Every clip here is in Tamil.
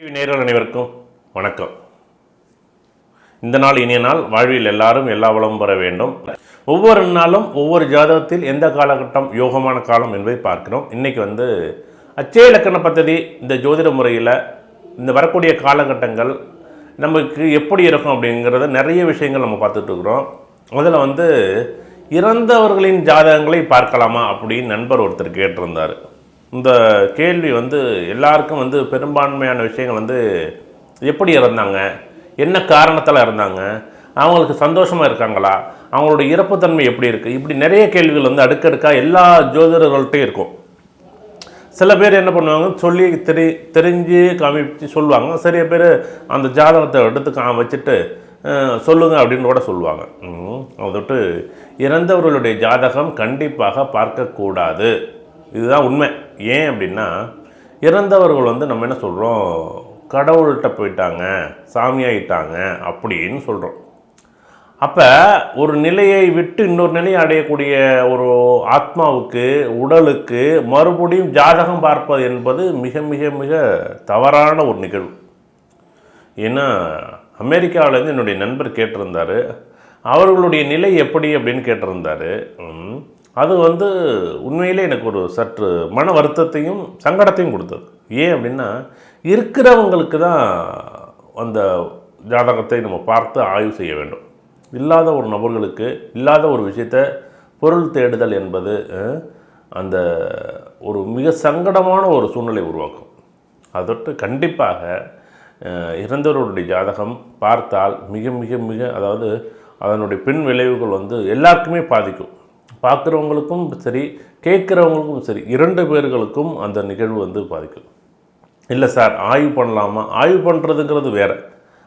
டிவி அனைவருக்கும் வணக்கம். இந்த நாள் இனிய நாள். வாழ்வில் எல்லாரும் எல்லா வளமும் பெற வேண்டும். ஒவ்வொரு நாளும் ஒவ்வொரு ஜாதகத்தில் எந்த காலகட்டம் யோகமான காலம் என்பதை பார்க்கிறோம். இன்றைக்கி வந்து அச்சய இலக்கண பദ്ധதி இந்த ஜோதிட முறையில் இந்த வரக்கூடிய காலகட்டங்கள் நமக்கு எப்படி இருக்கும் அப்படிங்கிறத நிறைய விஷயங்கள் நம்ம பார்த்துட்ருக்குறோம் அதில் வந்து இறந்தவர்களின் ஜாதகங்களை பார்க்கலாமா அப்படின்னு நண்பர் ஒருத்தர் கேட்டிருந்தார். இந்த கேள்வி வந்து எல்லாருக்கும் வந்து பெரும்பான்மையான விஷயங்கள் வந்து எப்படி இறந்தாங்க? என்ன காரணத்தால் இறந்தாங்க? அவங்களுக்கு சந்தோஷமாக இருக்காங்களா? அவங்களோட இறப்புத்தன்மை எப்படி இருக்குது இப்படி நிறைய கேள்விகள் வந்து அடுக்கடுக்காக எல்லா ஜோதிடர்கள்ட்டையும் இருக்கும். சில பேர் என்ன பண்ணுவாங்க? சொல்லி தெரி தெரிஞ்சு காமிச்சு சொல்லுவாங்க. சில பேர் அந்த ஜாதகத்தை எடுத்து கா வச்சுட்டு சொல்லுங்க அப்படின்னு கூட சொல்லுவாங்க. அதை விட்டு இறந்தவர்களுடைய ஜாதகம் கண்டிப்பாக பார்க்கக்கூடாது. இதுதான் உண்மை. ஏன் அப்படின்னா இறந்தவர்கள் வந்து நம்ம என்ன சொல்கிறோம் கடவுள்கிட்ட போயிட்டாங்க சாமியாயிட்டாங்க அப்படின்னு சொல்கிறோம் அப்போ ஒரு நிலையை விட்டு இன்னொரு நிலையை அடையக்கூடிய ஒரு ஆத்மாவுக்கு உடலுக்கு மறுபடியும் ஜாதகம் பார்ப்பது என்பது மிக மிக மிக தவறான ஒரு நிகழ்வு. ஏன்னா அமெரிக்காவிலேருந்து என்னுடைய நண்பர் கேட்டிருந்தார். அவர்களுடைய நிலை எப்படி அப்படின்னு கேட்டிருந்தாரு. அது வந்து உண்மையிலே எனக்கு ஒரு சற்று மன வருத்தத்தையும் சங்கடத்தையும் கொடுத்தது. ஏன் அப்படின்னா இருக்கிறவங்களுக்கு தான் அந்த ஜாதகத்தை நம்ம பார்த்து ஆய்வு செய்ய வேண்டும். இல்லாத ஒரு நபர்களுக்கு இல்லாத ஒரு விஷயத்தை பொருள் தேடுதல் என்பது அந்த ஒரு மிக சங்கடமான ஒரு சூழ்நிலை உருவாக்கும். அதற்கு கண்டிப்பாக இறந்தவர்களுடைய ஜாதகம் பார்த்தால் மிக மிக மிக அதாவது அதனுடைய பின் விளைவுகள் வந்து எல்லாருக்குமே பாதிக்கும். பார்க்குறவங்களுக்கும் சரி கேட்குறவங்களுக்கும் சரி இரண்டு பேர்களுக்கும் அந்த நிகழ்வு வந்து பாதிக்கும். இல்லை சார் ஆய்வு பண்ணலாமா? ஆய்வு பண்ணுறதுங்கிறது வேறு.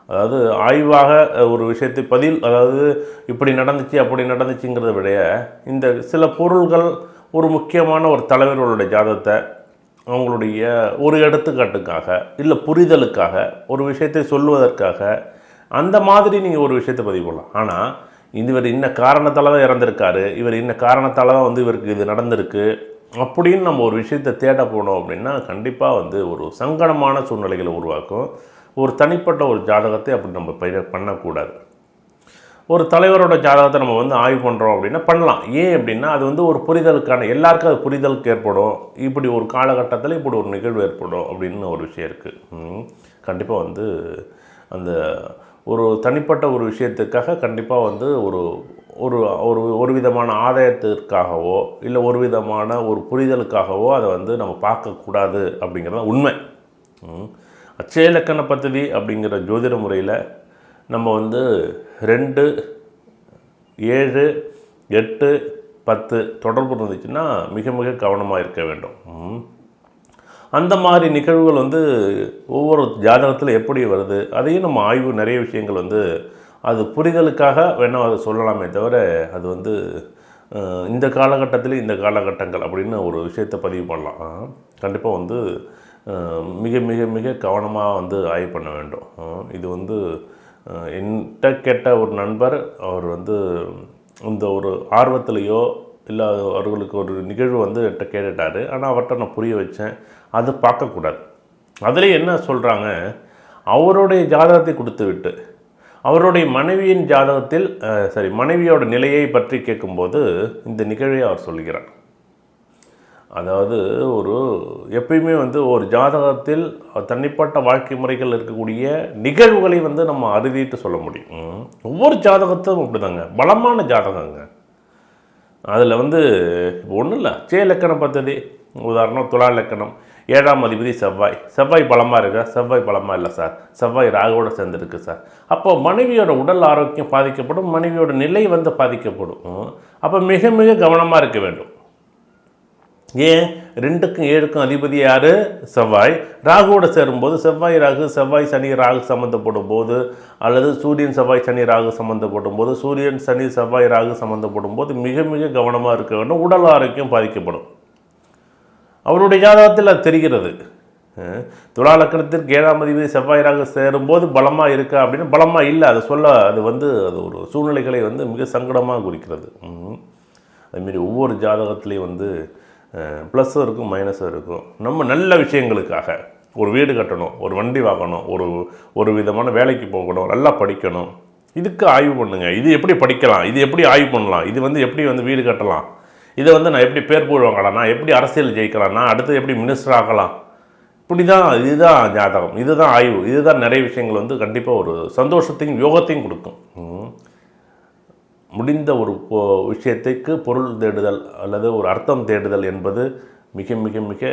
அதாவது ஆய்வாக ஒரு விஷயத்தை பதில் அதாவது இப்படி நடந்துச்சு அப்படி நடந்துச்சுங்கிறத விட இந்த சில பொருள்கள் ஒரு முக்கியமான ஒரு தலைவர்களுடைய ஜாதத்தை அவங்களுடைய ஒரு எடுத்துக்காட்டுக்காக இல்லை புரிதலுக்காக ஒரு விஷயத்தை சொல்லுவதற்காக அந்த மாதிரி நீங்கள் ஒரு விஷயத்தை பதிவு பண்ணலாம். ஆனால் இவர் இன்ன காரணத்தால் தான் இறந்துருக்காரு. இவர் இன்ன காரணத்தால் தான் வந்து இவருக்கு இது நடந்திருக்கு. அப்படின்னு நம்ம ஒரு விஷயத்தை தேட போனோம் அப்படின்னா கண்டிப்பாக வந்து ஒரு சங்கடமான சூழ்நிலைகளை உருவாக்கும். ஒரு தனிப்பட்ட ஒரு ஜாதகத்தை அப்படி நம்ம பயிர பண்ணக்கூடாது. ஒரு தலைவரோட ஜாதகத்தை நம்ம வந்து ஆய்வு பண்ணுறோம் அப்படின்னா பண்ணலாம். ஏன் அப்படின்னா அது வந்து ஒரு புரிதலுக்கான எல்லாருக்கும் அது புரிதலுக்கு ஏற்படும். இப்படி ஒரு காலகட்டத்தில் இப்படி ஒரு நிகழ்வு ஏற்படும் அப்படின்னு ஒரு விஷயம் இருக்குது கண்டிப்பாக வந்து அந்த ஒரு தனிப்பட்ட ஒரு விஷயத்துக்காக கண்டிப்பாக வந்து ஒரு ஒரு ஒரு ஒரு விதமான ஆதாயத்திற்காகவோ இல்லை ஒரு விதமான ஒரு புரிதலுக்காகவோ அதை வந்து நம்ம பார்க்கக்கூடாது அப்படிங்கிறது உண்மை. அச்சய இலக்கண பദ്ധதி அப்படிங்கிற ஜோதிட முறையில் நம்ம வந்து ரெண்டு ஏழு எட்டு பத்து தொடர்பு இருந்துச்சுன்னா மிக மிக கவனமாக இருக்க வேண்டும். ம். அந்த மாதிரி நிகழ்வுகள் வந்து ஒவ்வொரு ஜாதகத்தில் எப்படி வருது அதையும் நம்ம ஆய்வு நிறைய விஷயங்கள் வந்து அது புரிதலுக்காக வேணால் அதை சொல்லலாமே தவிர அது வந்து இந்த காலகட்டத்தில் இந்த காலகட்டங்கள் அப்படின்னு ஒரு விஷயத்தை பதிவு பண்ணலாம். கண்டிப்பாக வந்து மிக மிக மிக கவனமாக வந்து ஆய்வு பண்ண வேண்டும். இது வந்து என்கிட்ட கேட்ட ஒரு நண்பர் அவர் வந்து இந்த ஒரு ஆர்வத்திலேயோ இல்லை அவர்களுக்கு ஒரு நிகழ்வு வந்து என்கிட்ட கேட்டுட்டார். ஆனால் அவர்கிட்ட நான் புரிய வச்சேன். அது பார்க்கக்கூடாது. அதில் என்ன சொல்கிறாங்க அவருடைய ஜாதகத்தை கொடுத்து விட்டு அவருடைய மனைவியின் ஜாதகத்தில் சரி மனைவியோட நிலையை பற்றி கேட்கும்போது இந்த நிகழ்வை அவர் சொல்கிறார். அதாவது ஒரு எப்பயுமே வந்து ஒரு ஜாதகத்தில் தனிப்பட்ட வாழ்க்கை முறைகள் இருக்கக்கூடிய நிகழ்வுகளை வந்து நம்ம அறுதிட்டு சொல்ல முடியும். ஒவ்வொரு ஜாதகத்தும் அப்படிதாங்க. பலமான ஜாதகங்க. அதில் வந்து ஒன்றும் இல்லை. ஜே இலக்கண பദ്ധதி உதாரணம் துலா இலக்கணம். ஏழாம் அதிபதி செவ்வாய். செவ்வாய் பலமாக இருக்கா? செவ்வாய் பலமாக இல்லை சார். செவ்வாய் ராகோடு சேர்ந்துருக்கு சார். அப்போ மனைவியோட உடல் ஆரோக்கியம் பாதிக்கப்படும் மனைவியோட நிலை வந்து பாதிக்கப்படும். அப்போ மிக மிக கவனமாக இருக்க வேண்டும். ஏன்? ரெண்டுக்கும் ஏழுக்கும் அதிபதி யார்? செவ்வாய். ராகுவோட சேரும்போது செவ்வாய் ராகு செவ்வாய் சனி ராகு சம்மந்தப்படும் போது அல்லது சூரியன் செவ்வாய் சனி ராகு சம்மந்தப்படும் போது சூரியன் சனி செவ்வாய் ராகு சம்மந்தப்படும் போது மிக மிக கவனமாக இருக்க வேண்டும். உடல் ஆரோக்கியம் பாதிக்கப்படும். அவருடைய ஜாதகத்தில் அது தெரிகிறது. துலா லக்கணத்திற்கு ஏழாம் அதிபதி செவ்வாய் ராகு சேரும்போது பலமாக இருக்கா அப்படின்னு பலமாக இல்லை. அதை சொல்ல அது வந்து அது ஒரு சூழ்நிலைகளை வந்து மிக சங்கடமாக குறிக்கிறது. அதுமாரி ஒவ்வொரு ஜாதகத்துலேயும் வந்து ப்ளஸ்ஸும் இருக்கும் மைனஸும் இருக்கும். நம்ம நல்ல விஷயங்களுக்காக ஒரு வீடு கட்டணும் ஒரு வண்டி வாங்கணும் ஒரு ஒரு விதமான வேலைக்கு போகணும் நல்லா படிக்கணும். இதுக்கு ஆய்வு பண்ணுங்கள் இது எப்படி படிக்கலாம்? இது எப்படி ஆய்வு பண்ணலாம்? இது வந்து எப்படி வந்து வீடு கட்டலாம்? இதை வந்து நான் எப்படி பேர் புகழ் வாங்கலாம்? நான் எப்படி அரசியல் ஜெயிக்கலாம்? நான் அடுத்து எப்படி மினிஸ்டர் ஆகலாம்? இப்படி தான் இதுதான் ஜாதகம். இதுதான் ஆய்வு. இதுதான் நிறைய விஷயங்கள் வந்து கண்டிப்பாக ஒரு சந்தோஷத்தையும் யோகத்தையும் கொடுக்கும். முடிந்த ஒரு விஷயத்துக்கு பொருள் தேடுதல் அல்லது ஒரு அர்த்தம் தேடுதல் என்பது மிக மிக மிக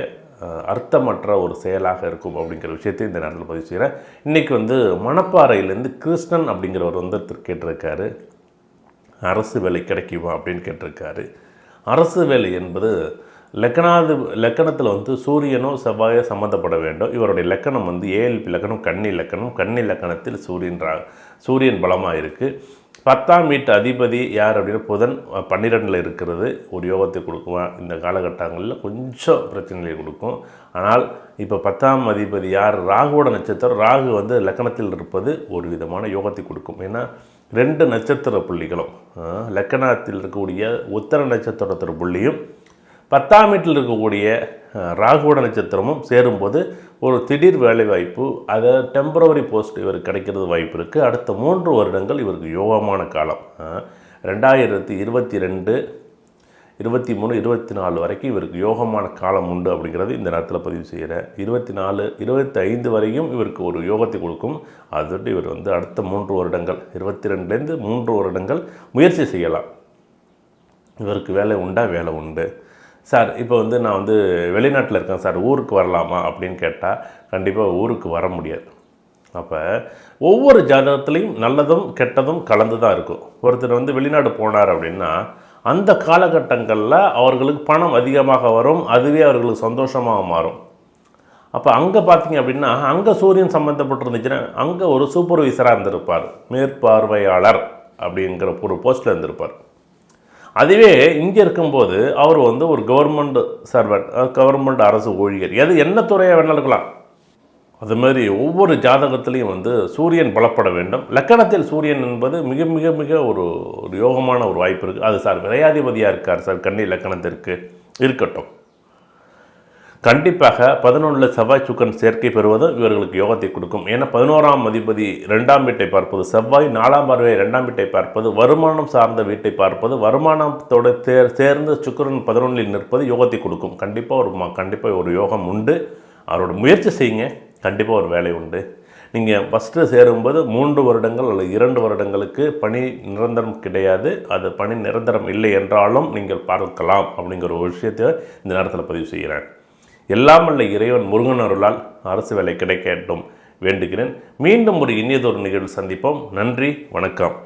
அர்த்தமற்ற ஒரு செயலாக இருக்கும் அப்படிங்கிற விஷயத்தை இந்த நேரத்தில் பதிவு செய்கிறேன் இன்றைக்கி வந்து மணப்பாறையிலேருந்து கிருஷ்ணன் அப்படிங்கிறவர் வந்து கேட்டிருக்காரு. அரசு வேலை கிடைக்குமா அப்படின்னு கேட்டிருக்காரு. அரசு வேலை என்பது லக்கணாது லக்கணத்தில் வந்து சூரியனோ செவ்வாயோ சம்மந்தப்பட வேண்டும். இவருடைய லக்கணம் வந்து ஏஎல்பி லக்கணம் கன்னி லக்கணம். கன்னி லக்கணத்தில் சூரியன் ரா சூரியன் பலமாக இருக்குது பத்தாம் வீட்டு அதிபதி யார் அப்படின்னா புதன் பன்னிரெண்டில் இருக்கிறது. ஒரு யோகத்தை கொடுக்குவான். இந்த காலகட்டங்களில் கொஞ்சம் பிரச்சனைகளை கொடுக்கும். ஆனால் இப்போ பத்தாம் அதிபதி யார்? ராகுவோட நட்சத்திரம். ராகு வந்து லக்கணத்தில் இருப்பது ஒரு விதமான யோகத்தை கொடுக்கும். ஏன்னா ரெண்டு நட்சத்திர புள்ளிகளும் லக்கணத்தில் இருக்கக்கூடிய உத்தர நட்சத்திரத்திற புள்ளியும் பத்தாம் வீட்டில் இருக்கக்கூடிய ராகுவோட நட்சத்திரமும் சேரும்போது ஒரு திடீர் வேலைவாய்ப்பு அதை டெம்பரவரி போஸ்ட் இவருக்கு கிடைக்கிறது வாய்ப்பு இருக்குது அடுத்த மூன்று வருடங்கள் இவருக்கு யோகமான காலம். ரெண்டாயிரத்தி இருபத்தி ரெண்டு இருபத்தி மூணு இருபத்தி நாலு வரைக்கும் இவருக்கு யோகமான காலம் உண்டு அப்படிங்கிறது இந்த நேரத்தில் பதிவு செய்கிறேன் இருபத்தி நாலு இருபத்தி ஐந்து வரையும் இவருக்கு ஒரு யோகத்தை கொடுக்கும். அதோடு இவர் வந்து அடுத்த மூன்று வருடங்கள் இருபத்தி ரெண்டுலேருந்து மூன்று வருடங்கள் முயற்சி செய்யலாம். இவருக்கு வேலை உண்டா? வேலை உண்டு. சார் இப்போ வந்து நான் வந்து வெளிநாட்டில் இருக்கேன் சார் ஊருக்கு வரலாமா அப்படின்னு கேட்டால் கண்டிப்பாக ஊருக்கு வர முடியாது. அப்போ ஒவ்வொரு ஜாதகத்துலேயும் நல்லதும் கெட்டதும் கலந்து தான் இருக்கும். ஒருத்தர் வந்து வெளிநாடு போனார் அப்படின்னா அந்த காலகட்டங்களில் அவர்களுக்கு பணம் அதிகமாக வரும் அதுவே அவர்களுக்கு சந்தோஷமாக மாறும். அப்போ அங்கே பார்த்தீங்க அப்படின்னா அங்கே சூரியன் சம்மந்தப்பட்டிருந்துச்சுன்னா அங்கே ஒரு சூப்பர்வைசராக இருந்திருப்பார். மேற்பார்வையாளர் அப்படிங்கிற ஒரு போஸ்ட்டில் இருந்திருப்பார். அதுவே இங்கே இருக்கும்போது அவர் வந்து ஒரு கவர்மெண்ட் சர்வெண்ட் கவர்மெண்ட் அரசு ஊழியர். எது என்ன துறையாக வேணாலும் இருக்கலாம். அது மாதிரி ஒவ்வொரு ஜாதகத்திலையும் வந்து சூரியன் பலப்பட வேண்டும். லக்கணத்தில் சூரியன் என்பது மிக மிக மிக ஒரு ஒரு யோகமான ஒரு வாய்ப்பு இருக்குது அது சார் விரையாதிபதியாக இருக்கார் சார். கண்ணி லக்கணத்திற்கு இருக்கட்டும். கண்டிப்பாக பதினொன்றில் செவ்வாய் சுக்கன் சேர்க்கை பெறுவது இவர்களுக்கு யோகத்தை கொடுக்கும். ஏன்னா பதினோராம் அதிபதி ரெண்டாம் வீட்டை பார்ப்பது செவ்வாய் நாலாம் பார்வை ரெண்டாம் வீட்டை பார்ப்பது வருமானம் சார்ந்த வீட்டை பார்ப்பது வருமானத்தோடு தேர் சேர்ந்து சுக்கரன் பதினொன்றில் நிற்பது யோகத்தை கொடுக்கும். கண்டிப்பாக ஒரு கண்டிப்பாக ஒரு யோகம் உண்டு. அவரோட முயற்சி செய்யுங்க. கண்டிப்பாக ஒரு வேலை உண்டு. நீங்கள் ஃபஸ்ட்டு சேரும்போது மூன்று வருடங்கள் அல்லது இரண்டு வருடங்களுக்கு பணி நிரந்தரம் கிடையாது. அது பணி நிரந்தரம் இல்லை என்றாலும் நீங்கள் பார்க்கலாம் அப்படிங்கிற ஒரு விஷயத்தை இந்த நேரத்தில் பதிவு செய்கிறேன். எல்லாம் வல்ல இறைவன் முருகன் அருளால் அரசு வேலை கிடைக்கட்டும். வேண்டுகிறேன். மீண்டும் ஒரு இனியதொரு நிகழ்வு சந்திப்போம். நன்றி. வணக்கம்.